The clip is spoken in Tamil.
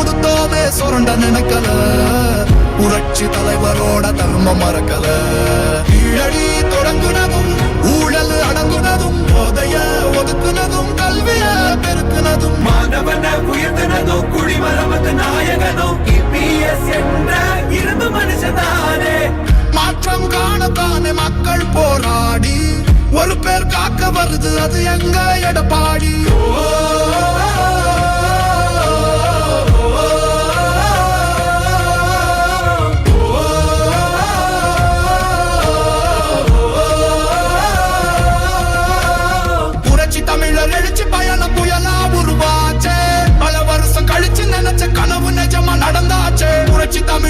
கொடுத்தோமே சுரண்ட நினைக்கல. புரட்சி தலைவரோட தர்மம் மறக்கல. கீழடி தொடங்குனதும் ஊழல் அடங்குனதும் போதைய ஒதுக்குனதும் கல்விய பெருக்குனதும். மாணவன உயர்த்தினதோ குடிமரமத்து நாயகனோ இபிஎஸ் என்ற இரும்பு மனுஷனானே மாற்றம் காணத்தானே மக்கள் போராடி. ஒரு பேர் காக்க வருது அது எங்க எடப்பாடி? புரட்சி